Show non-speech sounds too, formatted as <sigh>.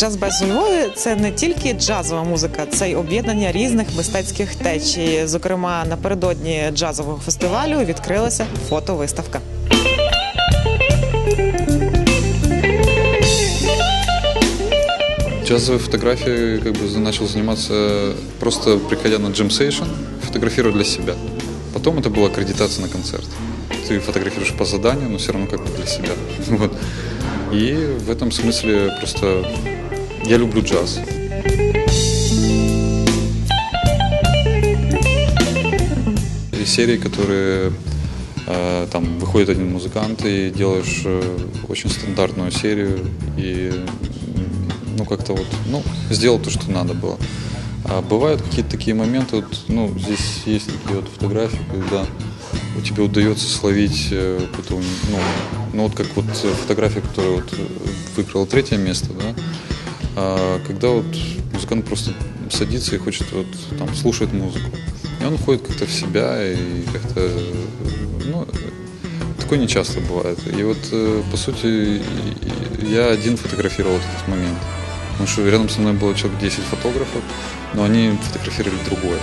Джаз-без у Львові це не тільки джазова музика, це й об'єднання різних мистецьких течій. Зокрема, напередодні джазового фестивалю відкрилася фотовиставка. Джазовой фотографией как бы начал заниматься просто приходя на джем сейшн, фотографируя для себя. Потом это была аккредитация на концерт. Ты фотографируешь по заданию, но все равно как бы для себя. <laughs> Вот. И в этом смысле просто я люблю джаз. И серии, которые э, там выходит один музыкант и делаешь э, очень стандартную серию и ну как-то вот ну сделал то, что надо было. А бывают какие-то такие моменты, вот, ну здесь есть такие вот фотографии, когда у тебя удается словить э, какую-то, ну, ну вот как вот фотография, которая вот э, выиграла третье место, да, а когда вот музыкант просто садится и хочет вот там слушать музыку. И он входит как-то в себя и как-то, ну, такое не часто бывает. И вот, э, по сути, я один фотографировал этот момент. Потому что рядом со мной было человек 10 фотографов, но они фотографировали другое.